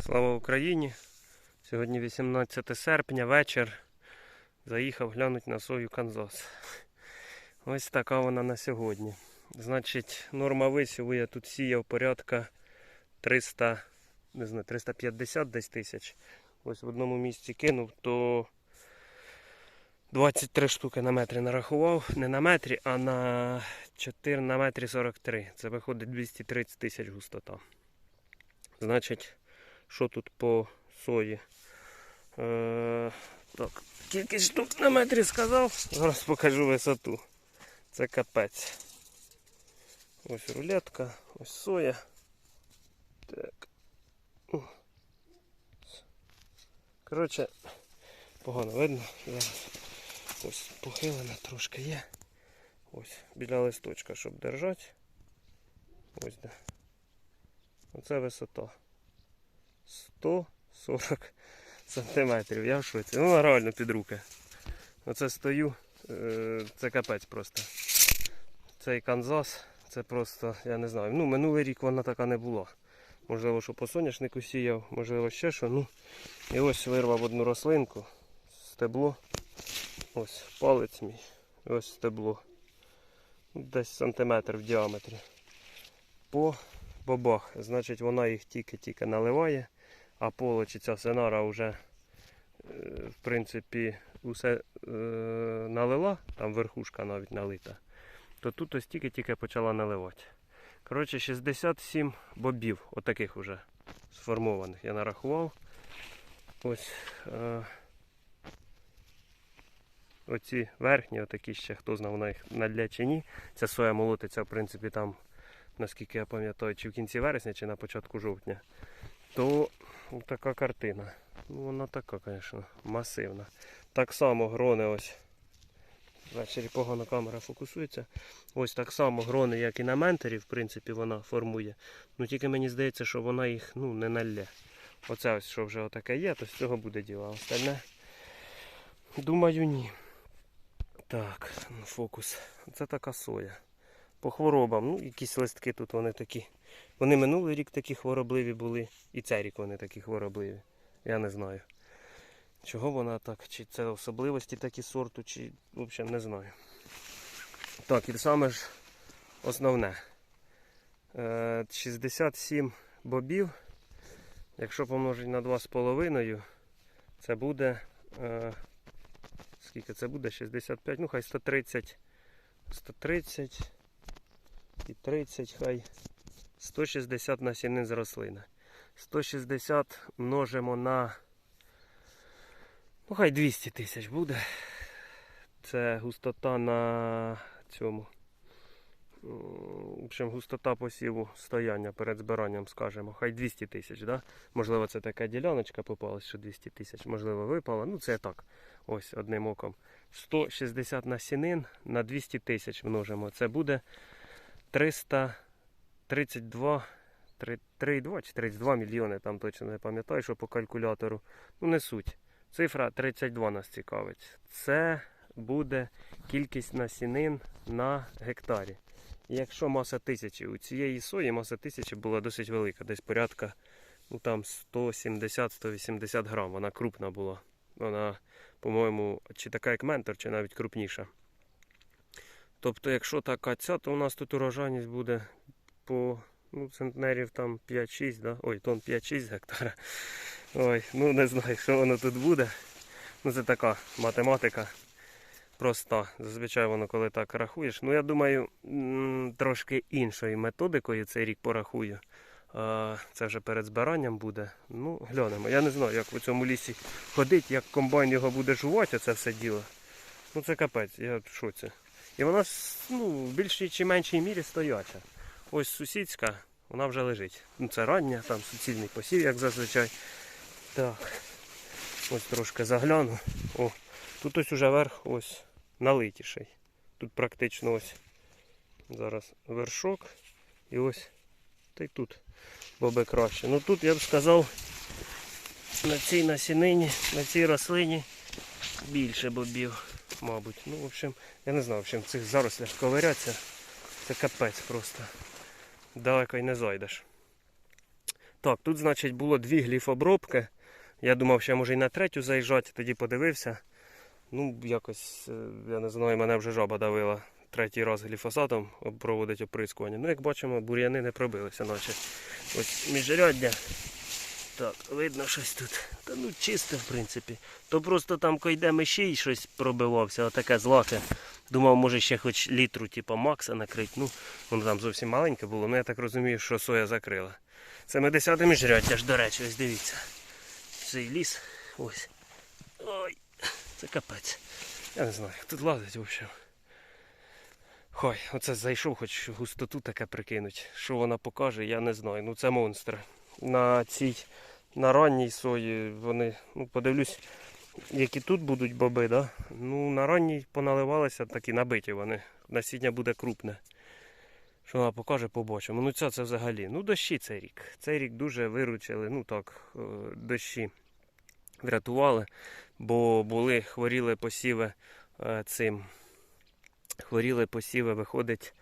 Слава Україні! Сьогодні 18 серпня, вечір. Заїхав глянути на сою Канзас. Ось така вона на сьогодні. Значить, норма висіву я тут сіяв порядка 300, не знаю, 350 десь тисяч. Ось в одному місці кинув, то 23 штуки на метрі нарахував. Не на метрі, а на 4 на метрі 43. Це виходить 230 тисяч густота. Значить, що тут по сої? Е, так, кількість штук на метрі сказав. Зараз покажу висоту. Це капець. Ось рулетка, ось соя. Так. Коротше, погано видно. Зараз. Ось похилена трошки є. Ось біля листочка, щоб держати. Ось де. Оце висота. 140 сантиметрів. Я в шоці. Ну, реально під руки. Оце стою. е, Це капець просто. Цей Канзас, це просто, я не знаю. Ну, минулий рік вона така не була. Можливо, що по соняшнику сіяв, можливо, ще що. Ну, і ось вирвав одну рослинку, стебло. Ось палець мій. Ось стебло. Десь сантиметр в діаметрі. По бобах. Значить, вона їх тільки-тільки наливає, а полочі ця сенара вже, е, в принципі, усе е, налила, там верхушка навіть налита, то тут ось тільки-тільки почала наливати. Коротше, 67 бобів, отаких уже сформованих, я нарахував. Ось е, оці верхні, отакі ще, хто знав, вона їх надлє чи ні. Ця соя молотиться, в принципі, там наскільки я пам'ятаю, чи в кінці вересня, чи на початку жовтня, то така картина. Ну, вона така, звісно, масивна. Так само грони ось. Ввечері погано камера фокусується. Ось так само грони, як і на ментері, в принципі, вона формує. Ну тільки мені здається, що вона їх ну, не налє. Оце ось, що вже отаке є, то з цього буде діло. А остальне, думаю, ні. Так, ну, фокус. Це така соя по хворобам. Ну, якісь листки тут вони такі. Вони минулий рік такі хворобливі були, і цей рік вони такі хворобливі. Я не знаю. Чого вона так, чи це особливості такі сорту, чи взагалі не знаю. Так, і саме ж основне. Е, 67 бобів. Якщо помножити на 2,5, це буде. Е, скільки це буде? 65, ну хай 130. 130 і 30, хай 160 насінин з рослини. 160 множимо на. Ну, хай 200 тисяч буде. Це густота на цьому. В общем, густота посіву стояння перед збиранням, скажімо, хай 200 тисяч. Да? Можливо, це така діляночка попалась, що 200 тисяч, можливо, випала. Ну, це так. Ось одним оком. 160 насінин на 200 тисяч множимо. Це буде 332 3,2 чи 32 мільйони, там точно не пам'ятаю, що по калькулятору. Ну, не суть. Цифра 32 нас цікавить. Це буде кількість насінин на гектарі. Якщо маса тисячі, у цієї сої маса тисячі була досить велика, десь порядка ну, там 170-180 грам. Вона крупна була. Вона, по-моєму, чи така як ментор, чи навіть крупніша. Тобто, якщо така ця, то у нас тут урожайність буде по ну, центнерів там 5-6, да? ой, тон 5-6 гектара. Ой, ну не знаю, що воно тут буде. Ну це така математика проста. Зазвичай воно коли так рахуєш. Ну я думаю, трошки іншою методикою цей рік порахую. Це вже перед збиранням буде. Ну, глянемо. Я не знаю, як в цьому лісі ходить, як комбайн його буде жувати, це все діло. Ну це капець, я в шоці. І вона ну, в більшій чи меншій мірі стояча. Ось сусідська, вона вже лежить. Ну, це рання, там суцільний посів, як зазвичай. Так. Ось трошки загляну. О, тут ось уже верх ось налитіший. Тут практично ось зараз вершок. І ось та й тут боби краще. Ну тут я б сказав на цій насінині, на цій рослині більше бобів, мабуть. Ну, в общем, я не знаю, в общем, в цих зарослях ковиряться. Це капець просто. Далеко й не зайдеш. Так, тут, значить, було дві гліфобробки. Я думав, що може і на третю заїжджати, тоді подивився. Ну, якось, е, я не знаю, мене вже жаба давила третій раз гліфосатом проводить оприскування. Ну, як бачимо, бур'яни не пробилися, наче. Ось міжряддя. Так, видно щось тут. Та ну чисто, в принципі. То просто там койде мишій щось пробивався, отаке злаке. Думав, може ще хоч літру, типу, Макса накрити. Ну, воно там зовсім маленьке було, ну я так розумію, що соя закрила. Це ми 10 міжряддя ж, до речі, ось дивіться. Цей ліс. Ось. Ой, це капець. Я не знаю, як тут лазить взагалі. Хой, оце зайшов, хоч густоту таке прикинуть. Що вона покаже, я не знаю. Ну це монстр. На цій на ранній сої вони, ну подивлюсь, які тут будуть боби, да? Ну на ранній поналивалися, такі набиті вони. Насіння буде крупне. Що вона покаже, побачимо. Ну це, це взагалі. Ну дощі цей рік. Цей рік дуже виручили, ну так, е, дощі врятували, бо були, хворіли посіви е, цим. Хворіли посіви, виходить.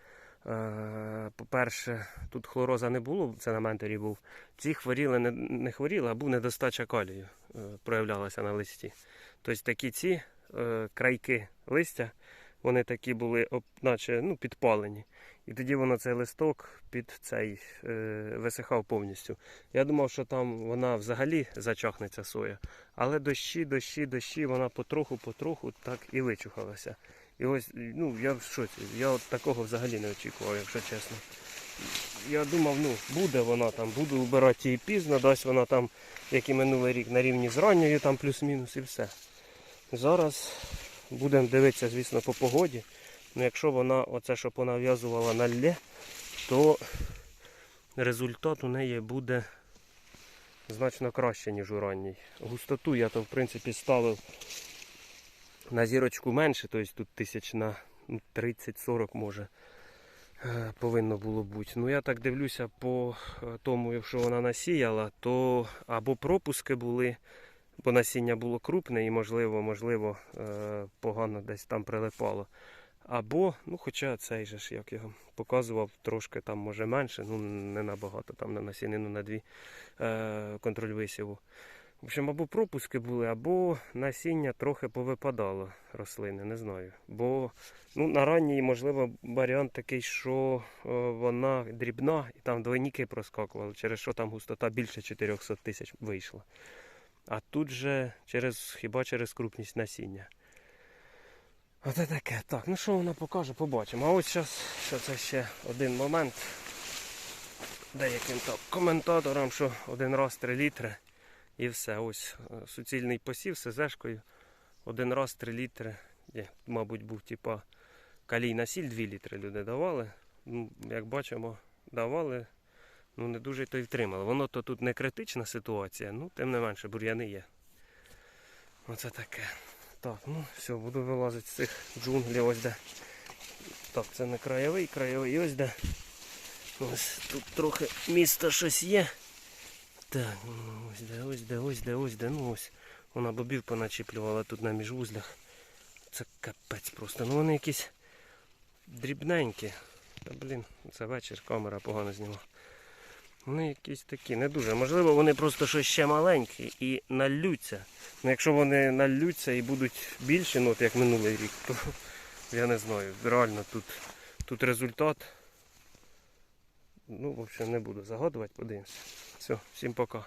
Е, По-перше, тут хлороза не було, це на менторі був. Ці хворіли не, не хворіли, а був недостача калію, е, проявлялася на листі. Тобто такі ці е, крайки листя, вони такі були, наче ну, підпалені. І тоді воно цей листок під цей висихав повністю. Я думав, що там вона взагалі зачахне ця соя. Але дощі, дощі, дощі, вона потроху-потроху так і вичухалася. І ось, ну, я в шоці. Я от такого взагалі не очікував, якщо чесно. Я думав, ну, буде вона там, буду вбирати її пізно, дасть вона там, як і минулий рік, на рівні з ранньою, там плюс-мінус і все. Зараз будемо дивитися, звісно, по погоді. Ну, якщо вона оце, що понав'язувала на лє, то результат у неї буде значно краще, ніж у ранній. Густоту я то в принципі ставив на зірочку менше, тобто тут тисяч на ну, 30-40 може е, повинно було бути. Ну я так дивлюся по е, тому, якщо вона насіяла, то або пропуски були, бо насіння було крупне і можливо, можливо, е, погано десь там прилипало. Або, ну хоча цей же ж, як я показував, трошки там може менше, ну не набагато, там на насінину на дві контроль висіву. В общем, або пропуски були, або насіння трохи повипадало рослини, не знаю. Бо ну, на ранній, можливо, варіант такий, що е, вона дрібна і там двойники проскакували, через що там густота більше 400 тисяч вийшла. А тут же через, хіба через крупність насіння. Оце таке. Так, ну що вона покаже, побачимо. А ось зараз, що це ще один момент. Деяким там коментаторам, що один раз 3 літри. І все, ось е, суцільний посів з СЗшкою. Один раз 3 літри. Є, мабуть, був типа калій на сіль 2 літри люди давали. Ну, як бачимо, давали. Ну не дуже то й втримали. Воно то тут не критична ситуація, ну тим не менше бур'яни є. Оце таке. Так, ну все, буду вилазити з цих джунглів ось де. Так, це не краєвий, краєвий ось де. Ось тут трохи міста щось є. Так, ось де, ось де, ось де, ось де, ну ось. Вона бобів поначіплювала тут на міжвузлях. Це капець просто. Ну вони якісь дрібненькі. Та блін, це вечір, камера погано зніма. Вони якісь такі, не дуже. Можливо, вони просто щось ще маленькі і наллються. Ну якщо вони наллються і будуть більші, ну от як минулий рік, то я не знаю. Реально тут, тут результат. Ну, в общем, не буду загадувати, подивимося. Все, всім пока.